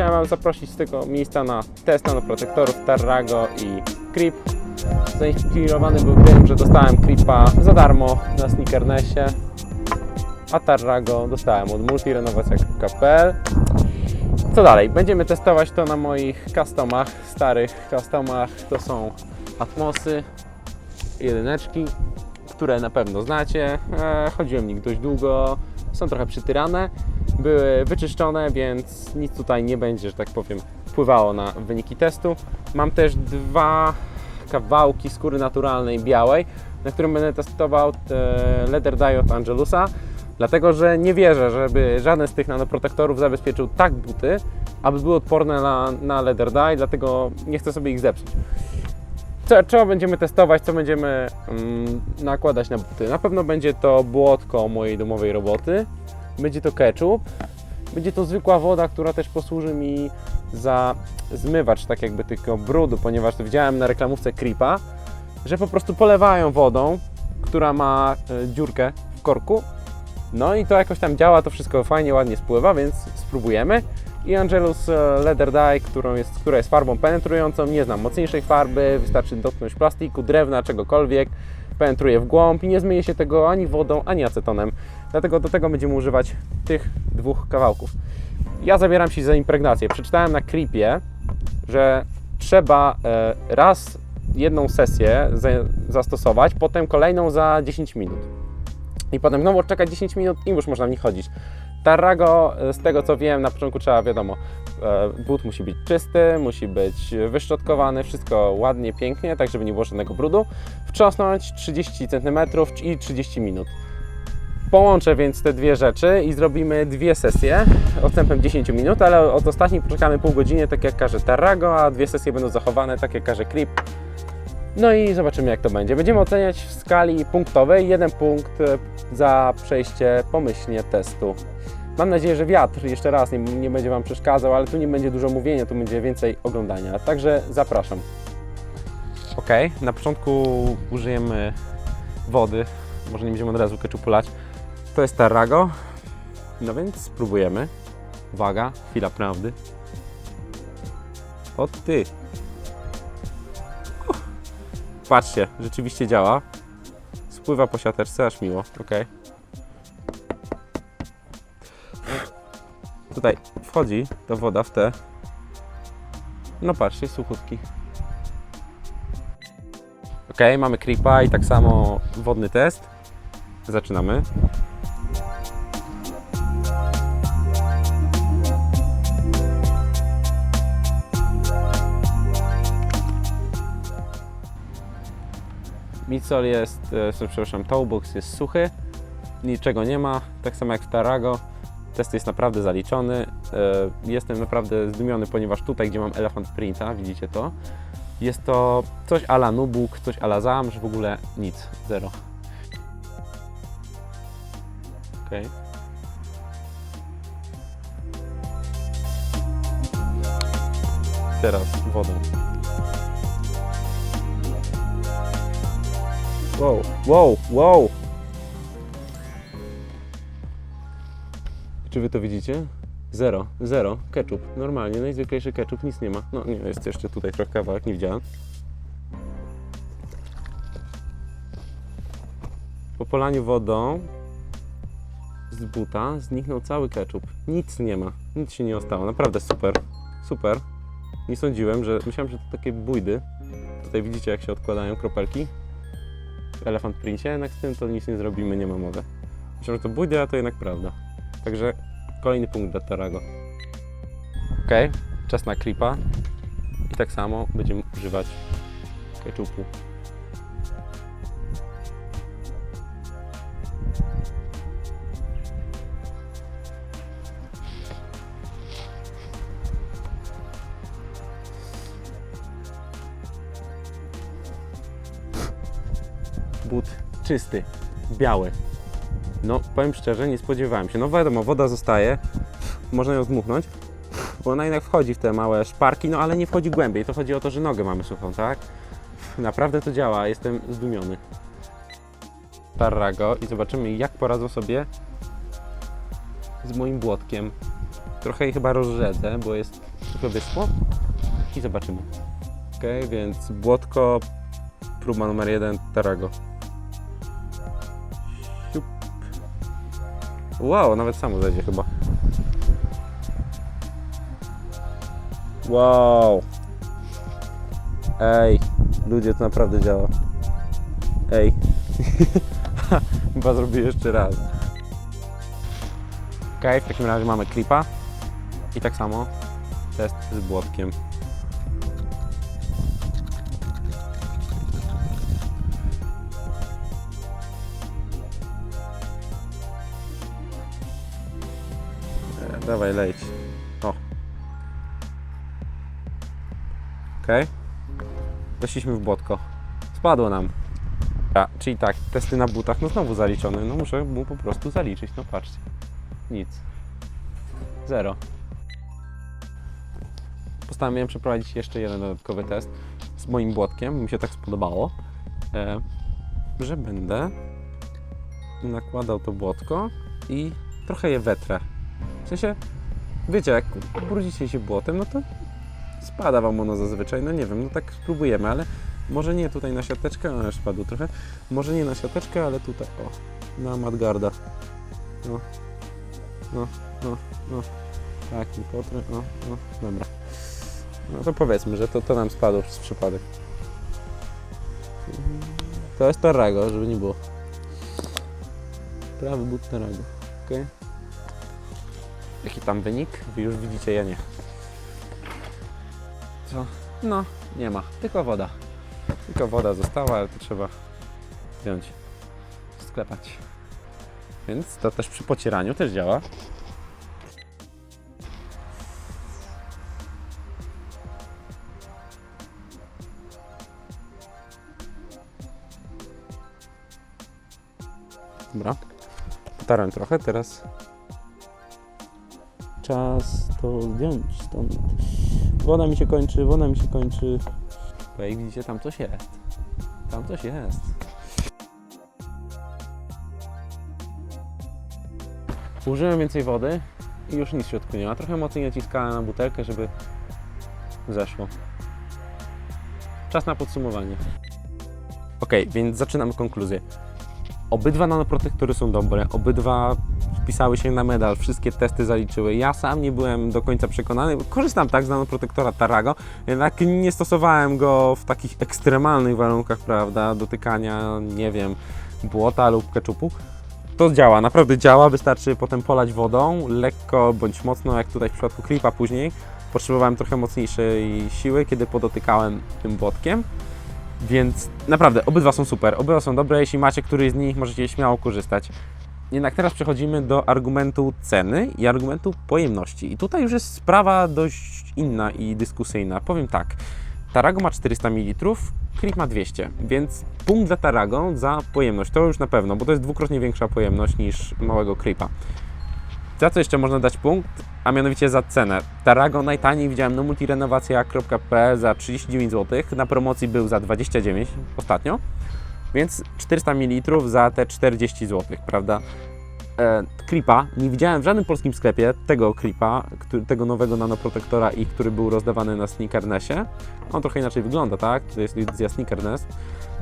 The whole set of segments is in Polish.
chciałem Wam zaprosić z tego miejsca na test nanoprotektorów Tarrago i Creep. Zainspirowany był tym, że dostałem Creepa za darmo na Sneakernessie, a Tarrago dostałem od multirenowacja.pl. Co dalej? Będziemy testować to na moich customach, starych customach. To są Atmosy, jedyneczki, które na pewno znacie. E, chodziłem nich dość długo, są trochę przytyrane, były wyczyszczone, więc nic tutaj nie będzie, że tak powiem, wpływało na wyniki testu. Mam też dwa kawałki skóry naturalnej białej, na którym będę testował e, Leather Dye od Angelusa, dlatego że nie wierzę, żeby żaden z tych nanoprotektorów zabezpieczył tak buty, aby były odporne na, na Leather Dye, dlatego nie chcę sobie ich zepsuć. Co, będziemy testować, co będziemy mm, nakładać na buty? Na pewno będzie to błotko mojej domowej roboty, będzie to ketchup, będzie to zwykła woda, która też posłuży mi za zmywacz tak jakby tego brudu, ponieważ widziałem na reklamówce Creepa, że po prostu polewają wodą, która ma e, dziurkę w korku. No i to jakoś tam działa, to wszystko fajnie, ładnie spływa, więc spróbujemy. I Angelus e, Leather Dye, którą jest, która jest farbą penetrującą, nie znam mocniejszej farby, wystarczy dotknąć plastiku, drewna, czegokolwiek, penetruje w głąb i nie zmyje się tego ani wodą, ani acetonem. Dlatego do tego będziemy używać tych dwóch kawałków. Ja zabieram się za impregnację. Przeczytałem na Creepie, że trzeba e, raz jedną sesję za, zastosować, potem kolejną za 10 minut. I potem znowu czekać 10 minut i już można w nich chodzić. Tarrago, z tego co wiem, na początku trzeba, wiadomo, e, but musi być czysty, musi być wyszczotkowany, wszystko ładnie, pięknie, tak żeby nie było żadnego brudu. Wtrząsnąć 30 cm i 30 minut. Połączę więc te dwie rzeczy i zrobimy dwie sesje odstępem 10 minut, ale od ostatniej poczekamy pół godziny, tak jak każe Tarrago, a dwie sesje będą zachowane, tak jak każe Creep. No i zobaczymy jak to będzie. Będziemy oceniać w skali punktowej. Jeden punkt za przejście pomyślnie testu. Mam nadzieję, że wiatr jeszcze raz nie, nie będzie Wam przeszkadzał, ale tu nie będzie dużo mówienia, tu będzie więcej oglądania. Także zapraszam. Ok, na początku użyjemy wody. Może nie będziemy od razu keczupu lać. To jest Tarrago. No więc spróbujemy. Uwaga, chwila prawdy. O ty! Patrzcie, rzeczywiście działa. Spływa po siateczce, aż miło. Ok. Tutaj wchodzi ta woda w te. No patrzcie, suchutki. Ok, mamy creepa i tak samo wodny test. Zaczynamy. Mitsol jest, e, przepraszam, Toolbox jest suchy, niczego nie ma, tak samo jak w Tarago. Test jest naprawdę zaliczony. E, Jestem naprawdę zdumiony, ponieważ tutaj, gdzie mam Elephant Printa, widzicie to, jest to coś ala Nubuk, coś ala Zamrz, w ogóle nic, zero. Okej. Teraz wodą. Wow, wow, wow! Czy wy to widzicie? Zero, zero. Ketchup. Normalnie, najzwyklejszy ketchup, nic nie ma. No nie, jest jeszcze tutaj trochę kawałek, nie widziałem. Po polaniu wodą z buta zniknął cały ketchup. Nic nie ma, nic się nie ostało. Naprawdę super, super. Nie sądziłem, że... Myślałem, że to takie bójdy. Tutaj widzicie, jak się odkładają kropelki w Elephant Princie, jednak z tym to nic nie zrobimy, nie ma mowy. Myślałem, że to bójdy, a to jednak prawda. Także kolejny punkt dla Tarago. Ok, czas na creepa. I tak samo będziemy używać ketchupu. But czysty, biały. No, powiem szczerze, nie spodziewałem się. No wiadomo, woda zostaje, można ją zdmuchnąć, bo ona jednak wchodzi w te małe szparki, no ale nie wchodzi głębiej. To chodzi o to, że nogę mamy suchą, tak? Naprawdę to działa, jestem zdumiony. Tarrago i zobaczymy, jak poradzą sobie z moim błotkiem. Trochę jej chyba rozrzedzę, bo jest trochę wyschło i zobaczymy. Ok, więc błotko, próba numer jeden, Tarago. Wow, nawet samo zejdzie chyba. Wow. Ej, ludzie, to naprawdę działa. Ej. Chyba zrobię jeszcze raz. Ok, w takim razie mamy klipa. I tak samo test z błotkiem. E, dawaj, leć. O. Okej. Weszliśmy w błotko. Spadło nam. A, czyli tak, testy na butach, no znowu zaliczone. No muszę mu po prostu zaliczyć, no patrzcie. Nic. Zero. Postanowiłem przeprowadzić jeszcze jeden dodatkowy test z moim błotkiem, mi się tak spodobało, e, że będę nakładał to błotko i trochę je wetrę. Sensie, wiecie, jak ubrudzicie się błotem, no to spada wam ono zazwyczaj, no nie wiem, no tak spróbujemy, ale może nie tutaj na siateczkę, ale już spadł trochę, może nie na siateczkę, ale tutaj, o, na Madgarda. No, no, no, no, tak, i potrę, no, no, dobra. No to powiedzmy, że to, to nam spadło przez przypadek. To jest Tarago, żeby nie było. Prawy but Tarago, ok? Jaki tam wynik? Wy już widzicie, ja nie. Co? No, nie ma, tylko woda. Tylko woda została, ale to trzeba wziąć, sklepać. Więc to też przy pocieraniu też działa. Dobra. Potarłem trochę, teraz czas to zdjąć stąd. Woda mi się kończy, woda mi się kończy. Bo jak widzicie, tam coś jest. Tam coś jest. Użyłem więcej wody i już nic w środku nie ma. Trochę mocniej naciskałem na butelkę, żeby zeszło. Czas na podsumowanie. Ok, więc zaczynamy konkluzję. Obydwa nanoprotektory są dobre, obydwa wpisały się na medal, wszystkie testy zaliczyły. Ja sam nie byłem do końca przekonany, bo korzystam tak z nanoprotektora Tarago, jednak nie stosowałem go w takich ekstremalnych warunkach, prawda, dotykania, nie wiem, błota lub keczupu. To działa, naprawdę działa, wystarczy potem polać wodą, lekko bądź mocno, jak tutaj w przypadku klipa później. Potrzebowałem trochę mocniejszej siły, kiedy podotykałem tym błotkiem. Więc naprawdę, obydwa są super, obydwa są dobre. Jeśli macie któryś z nich, możecie śmiało korzystać. Jednak teraz przechodzimy do argumentu ceny i argumentu pojemności. I tutaj już jest sprawa dość inna i dyskusyjna. Powiem tak, Tarago ma 400 ml, Creep ma 200, więc punkt dla Tarago za pojemność, to już na pewno, bo to jest dwukrotnie większa pojemność niż małego Creepa. Za co jeszcze można dać punkt? A mianowicie za cenę. Tarago najtaniej widziałem na multirenowacja.pl za 39 zł, na promocji był za 29 ostatnio, więc 400 ml za te 40 zł, prawda? E, Kripa nie widziałem w żadnym polskim sklepie tego który, tego nowego nanoprotektora i który był rozdawany na Sneakernessie. On trochę inaczej wygląda, tak? To jest edycja Sneakerness,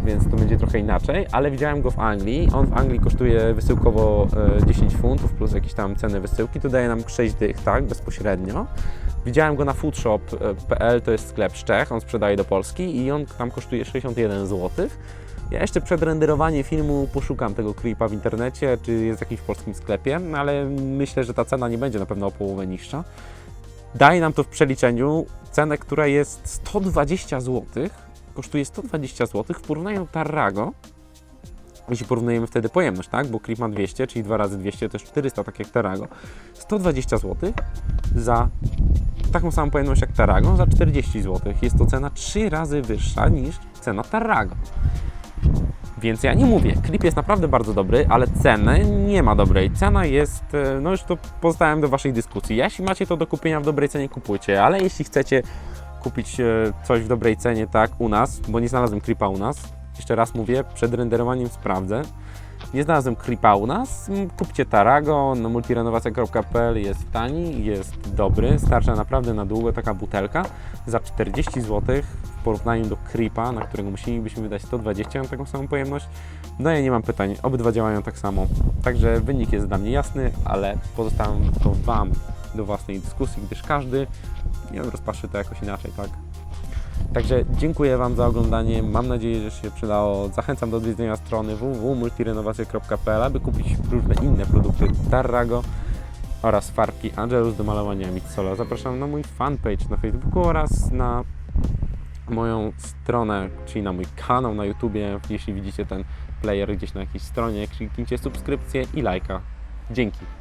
więc to będzie trochę inaczej, ale widziałem go w Anglii. On w Anglii kosztuje wysyłkowo e, 10 funtów plus jakieś tam ceny wysyłki, to daje nam 6 dych, tak? Bezpośrednio. Widziałem go na foodshop.pl, to jest sklep z Czech, on sprzedaje do Polski i on tam kosztuje 61 zł. Ja jeszcze przed renderowaniem filmu poszukam tego creepa w internecie, czy jest w jakimś polskim sklepie, no ale myślę, że ta cena nie będzie na pewno o połowę niższa. Daje nam to w przeliczeniu cenę, która jest 120 zł, kosztuje 120 zł w porównaniu do Tarrago, jeśli porównujemy wtedy pojemność, tak? Bo Creep ma 200, czyli 2 razy 200 to jest 400, tak jak Tarago. 120 zł za taką samą pojemność jak Tarago za 40 zł. Jest to cena 3 razy wyższa niż cena Tarago. Więc ja nie mówię, klip jest naprawdę bardzo dobry, ale ceny nie ma dobrej. Cena jest, e, no już to pozostawiam do Waszej dyskusji. Jeśli macie to do kupienia w dobrej cenie, kupujcie, ale jeśli chcecie kupić e, coś w dobrej cenie, tak, u nas, bo nie znalazłem klipa u nas, jeszcze raz mówię, przed renderowaniem sprawdzę, Nie znalazłem Creepa u nas, m, kupcie Tarago, na multirenowacja.pl jest tani, jest dobry, starcza naprawdę na długo taka butelka za 40 zł w porównaniu do Creepa, na którego musielibyśmy wydać 120 na taką samą pojemność. No ja nie mam pytań, obydwa działają tak samo. Także wynik jest dla mnie jasny, ale pozostawiam to Wam do własnej dyskusji, gdyż każdy nie rozpatrzy to jakoś inaczej, tak? Także dziękuję Wam za oglądanie. Mam nadzieję, że się przydało. Zachęcam do odwiedzenia strony www.multirenowacje.pl, aby kupić różne inne produkty Tarrago oraz farbki Angelus do malowania Mitsola. Zapraszam na mój fanpage na Facebooku oraz na moją stronę, czyli na mój kanał na YouTubie. Jeśli widzicie ten player gdzieś na jakiejś stronie, kliknijcie subskrypcję i lajka. Dzięki.